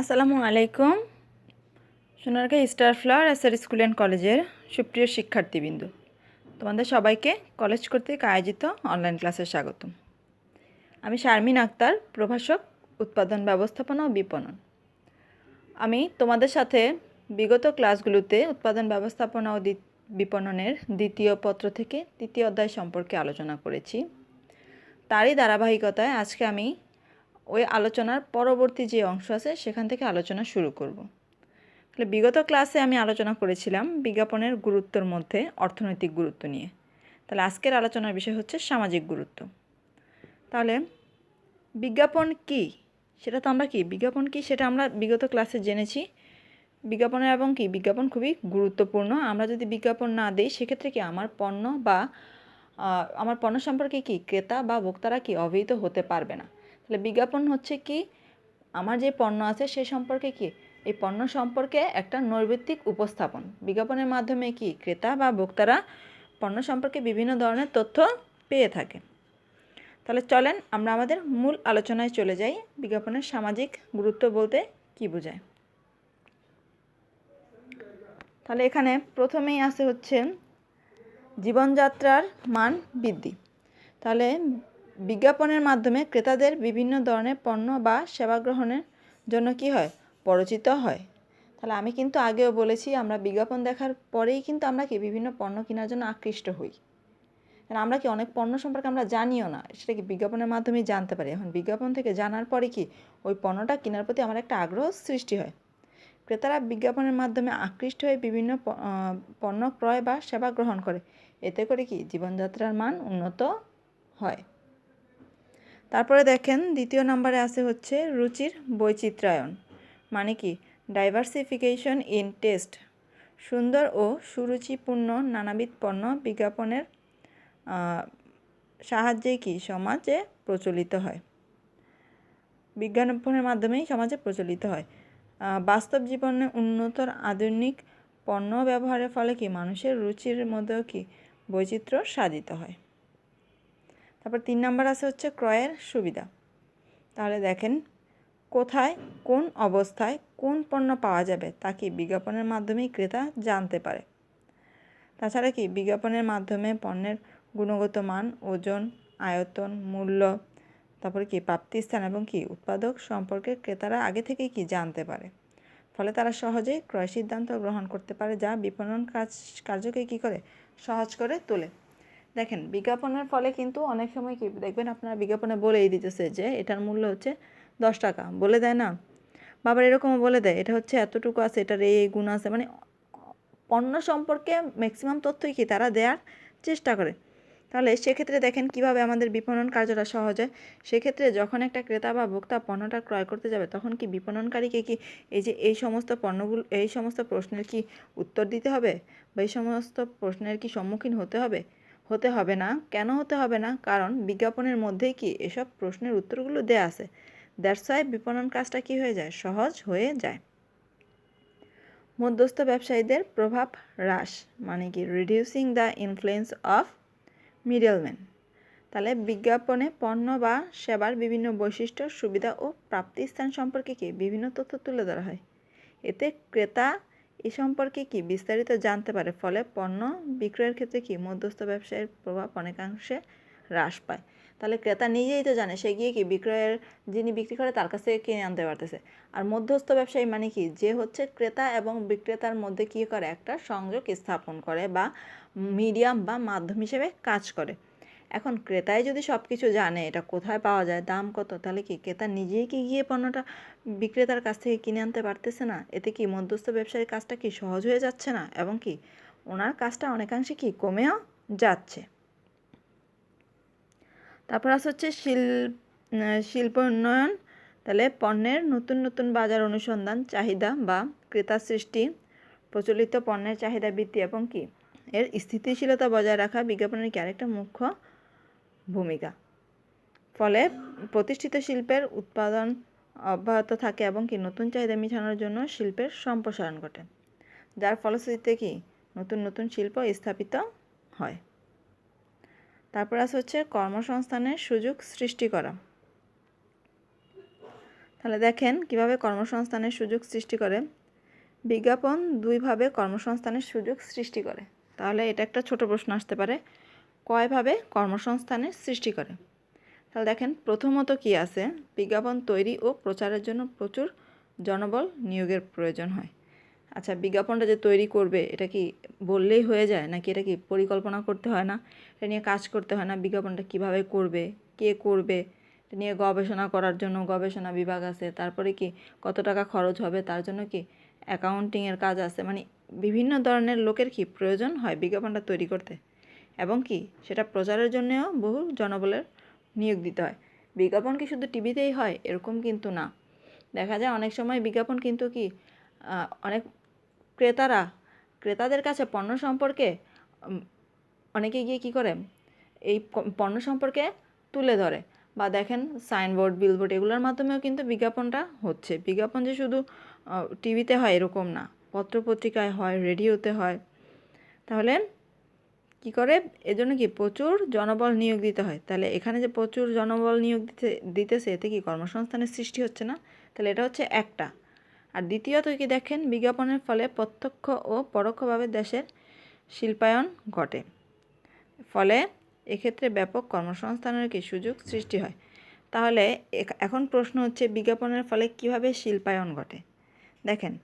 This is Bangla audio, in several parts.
আসসালামু আলাইকুম। Sonargaon star flower SR school and কলেজের সুপ্রিয় শিক্ষার্থীবৃন্দ, তোমাদের সবাইকে কলেজ কর্তৃক আয়োজিত অনলাইন ক্লাসে স্বাগতম। আমি শারমিন আক্তার, প্রভাষক, উৎপাদন ব্যবস্থাপনা ও বিপণন। আমি তোমাদের সাথে বিগত ক্লাসগুলোতে উৎপাদন ব্যবস্থাপনা ও বিপণনের দ্বিতীয় পত্র থেকে তৃতীয় অধ্যায় সম্পর্কে আলোচনা করেছি। তারই ধারাবাহিকতায় আজকে আমি ওই আলোচনার পরবর্তী যে অংশ আছে, সেখান থেকে আলোচনা শুরু করব। তাহলে বিগত ক্লাসে আমি আলোচনা করেছিলাম বিজ্ঞাপনের গুরুত্বর মধ্যে অর্থনৈতিক গুরুত্ব নিয়ে। তাহলে আজকের আলোচনার বিষয় হচ্ছে সামাজিক গুরুত্ব। তাহলে বিজ্ঞাপন কি? সেটা তো আমরা কি? বিজ্ঞাপন কি? সেটা আমরা বিগত ক্লাসে জেনেছি। বিজ্ঞাপনের এবং কি? বিজ্ঞাপন খুবই গুরুত্বপূর্ণ। আমরা যদি বিজ্ঞাপন না দিই, সেক্ষেত্রে কি আমার পণ্য বা আমার পণ্য সম্পর্কে কি ক্রেতা বা ভোক্তারা কি অবহিত হতে পারবে না? তাহলে বিজ্ঞাপন হচ্ছে কি? আমার যে পণ্য আছে সে সম্পর্কে কি? এই পণ্য সম্পর্কে একটা নৈর্ব্যক্তিক উপস্থাপন। বিজ্ঞাপনের মাধ্যমে কি ক্রেতা বা ভোক্তারা পণ্য সম্পর্কে বিভিন্ন ধরনের তথ্য পেয়ে থাকে। তাহলে চলেন আমরা আমাদের মূল আলোচনায় চলে যাই, বিজ্ঞাপনের সামাজিক গুরুত্ব বলতে কি বোঝায়। তাহলে এখানে প্রথমেই আছে হচ্ছে জীবনযাত্রার মান বৃদ্ধি। তাহলে বিজ্ঞাপনের মাধ্যমে ক্রেতাদের বিভিন্ন ধরনের পণ্য বা সেবা গ্রহণের জন্য কি হয়? পরিচিত হয়। তাহলে আমি কিন্তু আগেও বলেছি, আমরা বিজ্ঞাপন দেখার পরেই কিন্তু আমরা কি বিভিন্ন পণ্য কেনার জন্য আকৃষ্ট হই। কারণ আমরা কি অনেক পণ্য সম্পর্কে আমরা জানিও না? সেটা কি বিজ্ঞাপনের মাধ্যমে জানতে পারি। এখন বিজ্ঞাপন থেকে জানার পরে কি ওই পণ্যটা কেনার প্রতি আমার একটা আগ্রহ সৃষ্টি হয়? ক্রেতারা বিজ্ঞাপনের মাধ্যমে আকৃষ্ট হয়ে বিভিন্ন পণ্য ক্রয় বা সেবা গ্রহণ করে। এতে করে কি জীবনযাত্রার মান উন্নত হয়? তারপরে দেখেন দ্বিতীয় নম্বরে আছে হচ্ছে রুচির বৈচিত্র্যায়ন মানে কি? ডাইভার্সিফিকেশন ইন টেস্ট সুন্দর ও সুরুচিপূর্ণ নানাবিধ পণ্য বিজ্ঞাপনের সাহায্যে কি সমাজে প্রচলিত হয়? বিজ্ঞাপনের মাধ্যমেই সমাজে প্রচলিত হয়। বাস্তব জীবনে উন্নতর আধুনিক পণ্য ব্যবহারের ফলে কি মানুষের রুচির মধ্যেও কি বৈচিত্র্য সাধিত হয়? তারপর তিন নম্বর আছে হচ্ছে ক্রয়ের সুবিধা। তাহলে দেখেন, কোথায়, কোন অবস্থায়, কোন পণ্য পাওয়া যাবে তা কি বিজ্ঞাপনের মাধ্যমেই ক্রেতা জানতে পারে। তাছাড়া কি বিজ্ঞাপনের মাধ্যমে পণ্যের গুণগত মান, ওজন, আয়তন, মূল্য, তারপরে কি প্রাপ্তিস্থান এবং কি উৎপাদক সম্পর্কে ক্রেতারা আগে থেকেই কি জানতে পারে। ফলে তারা সহজেই ক্রয় সিদ্ধান্ত গ্রহণ করতে পারে, যা বিপণন কাজ, কার্যকে কী করে? সহজ করে তোলে। দেখেন, বিজ্ঞাপনের ফলে কিন্তু অনেক সময় কি, দেখবেন আপনারা বিজ্ঞাপনে বলেই দিতেছে যে এটার মূল্য হচ্ছে দশ টাকা, বলে দেয় না? বাবার এরকমও বলে দেয়, এটা হচ্ছে এতটুকু আছে, এটার এই গুণ আছে। মানে পণ্য সম্পর্কে ম্যাক্সিমাম তথ্যই কি তারা দেওয়ার চেষ্টা করে। তাহলে সেক্ষেত্রে দেখেন কীভাবে আমাদের বিপণন কার্যটা সহজ হয়। সেক্ষেত্রে যখন একটা ক্রেতা বা ভোক্তা পণ্যটা ক্রয় করতে যাবে, তখন কি বিপণনকারীকে কি এই যে এই সমস্ত পণ্যগুলো, এই সমস্ত প্রশ্নের কি উত্তর দিতে হবে? বা এই সমস্ত প্রশ্নের কি সম্মুখীন হতে হবে? হতে হবে না। কেন হতে হবে না? কারণ বিজ্ঞাপনের মধ্যেই কি এসব প্রশ্নের উত্তরগুলো দেয়া আছে? দ্যাটস ওয়াই বিপণন কাজটা কি হয়ে যায়? সহজ হয়ে যায়। মধ্যস্থ ব্যবসায়ীদের প্রভাব হ্রাস মানে কি reducing the influence of middleman তাহলে বিজ্ঞাপনে পণ্য বা সেবার বিভিন্ন বৈশিষ্ট্য, সুবিধা ও প্রাপ্তিস্থান সম্পর্কে কি বিভিন্ন তথ্য তুলে ধরা হয়? এতে ক্রেতা এ সম্পর্কে কি বিস্তারিত জানতে পারে? ফলে পণ্য বিক্রয়ের ক্ষেত্রে কি মধ্যস্থ ব্যবসায়ের প্রভাব অনেকাংশে হ্রাস পায়? তাহলে ক্রেতা নিজেই তো জানে, সে গিয়ে কি বিক্রয়ের যিনি বিক্রি করে তার কাছ থেকে কিনে আনতে পারতেছে। আর মধ্যস্থ ব্যবসায়ী মানে কি? যে হচ্ছে ক্রেতা এবং বিক্রেতার মধ্যে কী করে? একটা সংযোগ স্থাপন করে বা মিডিয়াম বা মাধ্যম হিসেবে কাজ করে। এখন ক্রেতাই যদি সব কিছু জানে এটা কোথায় পাওয়া যায় দাম কত তাহলে কি ক্রেতা নিজেই কি গিয়ে পণ্যটা বিক্রেতার কাছ থেকে কিনে আনতে পারতেছে না? এতে কি মধ্যস্থ ব্যবসায়ীর কাজটা কি সহজ হয়ে যাচ্ছে না? এবং কি ওনার কাজটা অনেকাংশে কি কমেও যাচ্ছে? তারপর আছে হচ্ছে শিল আহ, শিল্প উন্নয়ন। তাহলে পণ্যের নতুন নতুন বাজার অনুসন্ধান চাহিদা বা ক্রেতা সৃষ্টি প্রচলিত পণ্যের চাহিদা বৃদ্ধি এবং কি এর স্থিতিশীলতা বজায় রাখা বিজ্ঞাপনের কি আরেকটা মুখ্য ভূমিকা। ফলে প্রতিষ্ঠিত শিল্পের উৎপাদন অব্যাহত থাকে এবং কি নতুন চাহিদা মেটানোর জন্য শিল্পের সম্প্রসারণ ঘটে। যার ফলশ্রুতিতে কি নতুন নতুন শিল্প স্থাপিত হয়। তারপর আছে হচ্ছে কর্মসংস্থানের সুযোগ সৃষ্টি করা। তাহলে দেখেন কীভাবে কর্মসংস্থানের সুযোগ সৃষ্টি করে। বিজ্ঞাপন দুইভাবে কর্মসংস্থানের সুযোগ সৃষ্টি করে। তাহলে এটা একটা ছোট প্রশ্ন আসতে পারে। কয়ভাবে কর্মসংস্থানের সৃষ্টি করে? তাহলে দেখেন, প্রথমত কি আছে? বিজ্ঞাপন তৈরি ও প্রচারের জন্য প্রচুর জনবল নিয়োগের প্রয়োজন হয়। আচ্ছা বিজ্ঞাপনটা যে তৈরি করবে, এটা কি বললেই হয়ে যায়? নাকি এটা কি পরিকল্পনা করতে হয় না? এটা নিয়ে কাজ করতে হয় না? বিজ্ঞাপনটা কীভাবে করবে? কে করবে? এটা নিয়ে গবেষণা করার জন্য গবেষণা বিভাগ আছে। তারপরে কি কত টাকা খরচ হবে? তার জন্য কি অ্যাকাউন্টিংয়ের কাজ আছে? মানে বিভিন্ন ধরনের লোকের কি প্রয়োজন হয় বিজ্ঞাপনটা তৈরি করতে? এবং কি? সেটা প্রচারের জন্যও বহু জনবলের নিয়োগ দিতে হয়। বিজ্ঞাপন কি শুধু টিভিতেই হয়? এরকম কিন্তু না। দেখা যায় অনেক সময় বিজ্ঞাপন কিন্তু কি অনেক ক্রেতারা, ক্রেতাদের কাছে পণ্য সম্পর্কে অনেকে গিয়ে কী করে, এই পণ্য সম্পর্কে তুলে ধরে। বা দেখেন সাইনবোর্ড, বিলবোর্ড এগুলোর মাধ্যমেও কিন্তু বিজ্ঞাপনটা হচ্ছে। বিজ্ঞাপন যে শুধু টিভিতে হয় এরকম না। পত্রপত্রিকায় হয়, রেডিওতে হয়। তাহলে কি করে? এজন্য কি প্রচুর জনবল নিয়োগ দিতে হয়। তাহলে এখানে যে প্রচুর জনবল নিয়োগ দিতে, দিতেছে, এতে কি কর্মসংস্থানের সৃষ্টি হচ্ছে না? তাহলে এটা হচ্ছে একটা। আর দ্বিতীয়ত কি দেখেন, বিজ্ঞাপনের ফলে প্রত্যক্ষ ও পরোক্ষভাবে দেশের শিল্পায়ন ঘটে। ফলে এক্ষেত্রে ব্যাপক কর্মসংস্থানের কি সুযোগ সৃষ্টি হয়? তাহলে এখ- এখন প্রশ্ন হচ্ছে, বিজ্ঞাপনের ফলে কীভাবে শিল্পায়ন ঘটে? দেখেন,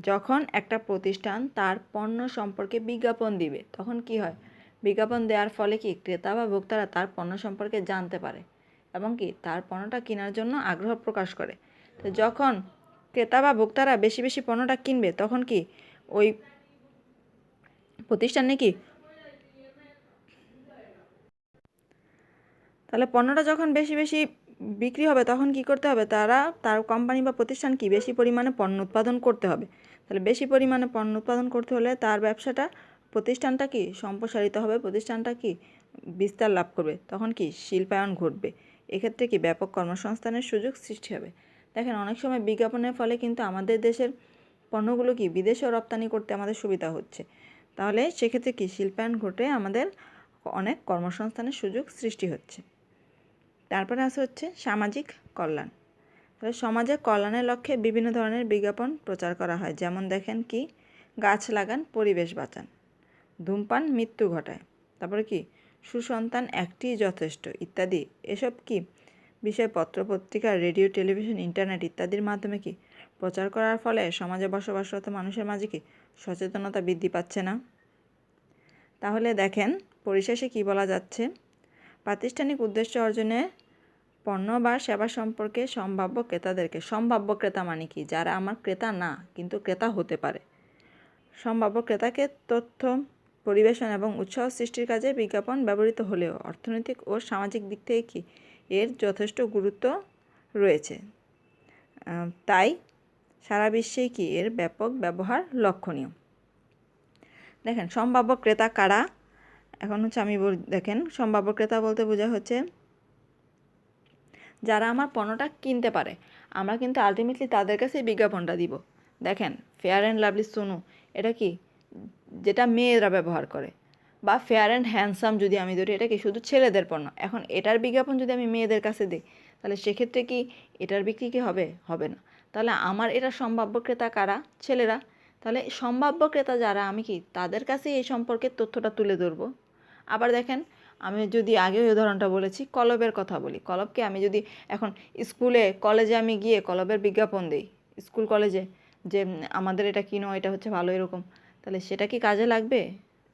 যখন একটা প্রতিষ্ঠান তার পণ্য সম্পর্কে বিজ্ঞাপন দিবে, তখন কি হয়? বিজ্ঞাপন দেওয়ার ফলে কি ক্রেতা বা ভোক্তারা তার পণ্য সম্পর্কে জানতে পারে এবং কি তার পণ্যটা কেনার জন্য আগ্রহ প্রকাশ করে? তো যখন ক্রেতা বা ভোক্তারা বেশি বেশি পণ্যটা কিনবে, তখন কি ওই প্রতিষ্ঠানে কি তাহলে পণ্যটা যখন বেশি বেশি বিক্রি হবে, তখন কি করতে হবে? তারা, তার কোম্পানি বা প্রতিষ্ঠান কি বেশি পরিমাণে পণ্য উৎপাদন করতে হবে? তাহলে বেশি পরিমাণে পণ্য উৎপাদন করতে হলে তার ব্যবসাটা প্রতিষ্ঠানটা কি সম্প্রসারিত হবে? প্রতিষ্ঠানটা কি বিস্তার লাভ করবে? তখন কি শিল্পায়ন ঘটবে? এক্ষেত্রে কি ব্যাপক কর্মসংস্থানের সুযোগ সৃষ্টি হবে? দেখেন, অনেক সময় বিজ্ঞাপনের ফলে কিন্তু আমাদের দেশের পণ্যগুলো কি বিদেশেও রপ্তানি করতে আমাদের সুবিধা হচ্ছে। তাহলে সেক্ষেত্রে কি শিল্পায়ন ঘটে আমাদের অনেক কর্মসংস্থানের সুযোগ সৃষ্টি হচ্ছে। তারপরে আসে হচ্ছে সামাজিক কল্যাণ। তাহলে সমাজের কল্যাণের লক্ষ্যে বিভিন্ন ধরনের বিজ্ঞাপন প্রচার করা হয়। যেমন দেখেন কি, গাছ লাগান, পরিবেশ বাঁচান। ধূমপান, মৃত্যু ঘটায়। তারপরে কি? সুসন্তান একটি যথেষ্ট, ইত্যাদি। এসব কি? বিষয় পত্র পত্রিকা, রেডিও, টেলিভিশন, ইন্টারনেট ইত্যাদির মাধ্যমে কি? প্রচার করার ফলে সমাজে বসবাসরত মানুষের মাঝে কি সচেতনতা বৃদ্ধি পাচ্ছে না? তাহলে দেখেন, পরিশেষে কি বলা যাচ্ছে? প্রাতিষ্ঠানিক উদ্দেশ্য অর্জনে পণ্য বা সেবা সম্পর্কে সম্ভাব্য ক্রেতাদেরকে, সম্ভাব্য ক্রেতা মানে কি? যারা আমার ক্রেতা না, কিন্তু ক্রেতা হতে পারে। সম্ভাব্য ক্রেতাকে তথ্য পরিবেশন এবং উৎসাহ সৃষ্টির কাজে বিজ্ঞাপন ব্যবহৃত হলেও অর্থনৈতিক ও সামাজিক দিক থেকে কি এর যথেষ্ট গুরুত্ব রয়েছে। তাই সারা বিশ্বেই কি এর ব্যাপক ব্যবহার লক্ষণীয়? দেখেন, সম্ভাব্য ক্রেতা কারা? এখন হচ্ছে আমি দেখেন, সম্ভাব্য ক্রেতা বলতে বোঝা হচ্ছে যারা আমার পণ্যটা কিনতে পারে। আমরা কিন্তু আলটিমেটলি তাদের কাছেই বিজ্ঞাপনটা দিব। দেখেন ফেয়ার অ্যান্ড লাভলি সোনু এটা কি? যেটা মেয়েরা ব্যবহার করে। বা ফেয়ার অ্যান্ড হ্যান্ডসাম যদি আমি ধরি এটা কি শুধু ছেলেদের পণ্য। এখন এটার বিজ্ঞাপন যদি আমি মেয়েদের কাছে দিই, তাহলে সেক্ষেত্রে কি এটার বিক্রি কি হবে? হবে না। তাহলে আমার এটা সম্ভাব্য ক্রেতা কারা? ছেলেরা। তাহলে সম্ভাব্য ক্রেতা যারা, আমি কি তাদের কাছে এই সম্পর্কে তথ্যটা তুলে ধরবো? আবার দেখেন, আমি যদি আগে ওই উদাহরণটা বলেছি, কলবের কথা বলি। কলবকে আমি যদি এখন স্কুলে, কলেজে আমি গিয়ে কলবের বিজ্ঞাপন দিই, স্কুল কলেজে যে, আমাদের এটা কিনো, এটা হচ্ছে ভালো, এরকম। তাহলে সেটা কি কাজে লাগবে?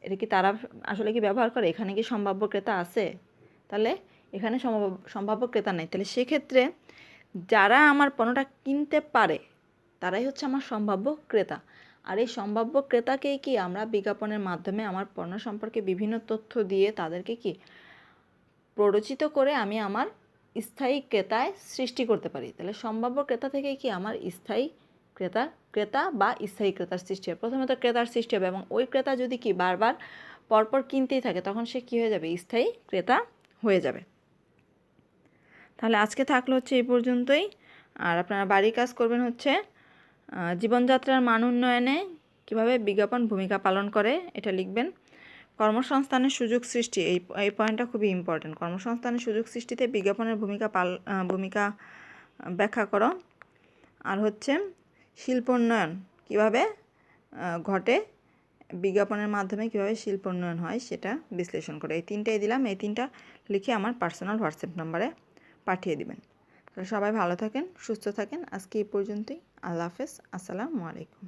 এটা কি তারা আসলে কি ব্যবহার করে? এখানে কি সম্ভাব্য ক্রেতা আছে? তাহলে এখানে সম্ভাব্য ক্রেতা নেই। তাহলে সেক্ষেত্রে যারা আমার পণ্যটা কিনতে পারে, তারাই হচ্ছে আমার সম্ভাব্য ক্রেতা। আর এই সম্ভাব্য ক্রেতাকেই কি আমরা বিজ্ঞাপনের মাধ্যমে আমার পণ্য সম্পর্কে বিভিন্ন তথ্য দিয়ে তাদেরকে কি প্ররোচিত করে আমি আমার স্থায়ী ক্রেতায় সৃষ্টি করতে পারি? তাহলে সম্ভাব্য ক্রেতা থেকেই কি আমার স্থায়ী ক্রেতা ক্রেতা বা স্থায়ী ক্রেতার সৃষ্টি হয়। প্রথমে তো ক্রেতার সৃষ্টি হবে এবং ওই ক্রেতা যদি কি বারবার পরপর কিনতেই থাকে, তখন সে কী হয়ে যাবে? স্থায়ী ক্রেতা হয়ে যাবে। তাহলে আজকে থাকল হচ্ছে এই পর্যন্তই। আর আপনারা বাড়ির কাজ করবেন হচ্ছে জীবনযাত্রার মান উন্নয়নে কীভাবে বিজ্ঞাপন ভূমিকা পালন করে এটা লিখবেন। কর্মসংস্থানের সুযোগ সৃষ্টি, এই এই পয়েন্টটা খুবই ইম্পর্টেন্ট কর্মসংস্থানের সুযোগ সৃষ্টিতে বিজ্ঞাপনের ভূমিকা পাল ভূমিকা ব্যাখ্যা করো। আর হচ্ছে শিল্পোন্নয়ন কীভাবে ঘটে, বিজ্ঞাপনের মাধ্যমে কীভাবে শিল্পোন্নয়ন হয় সেটা বিশ্লেষণ করে। এই তিনটাই দিলাম, এই তিনটা লিখে আমার পার্সোনাল হোয়াটসঅ্যাপ নম্বরে পাঠিয়ে দিবেন। তাহলে সবাই ভালো থাকেন, সুস্থ থাকেন। আজকে এই পর্যন্তই। আল্লাহ হাফেজ। আসসালামু আলাইকুম।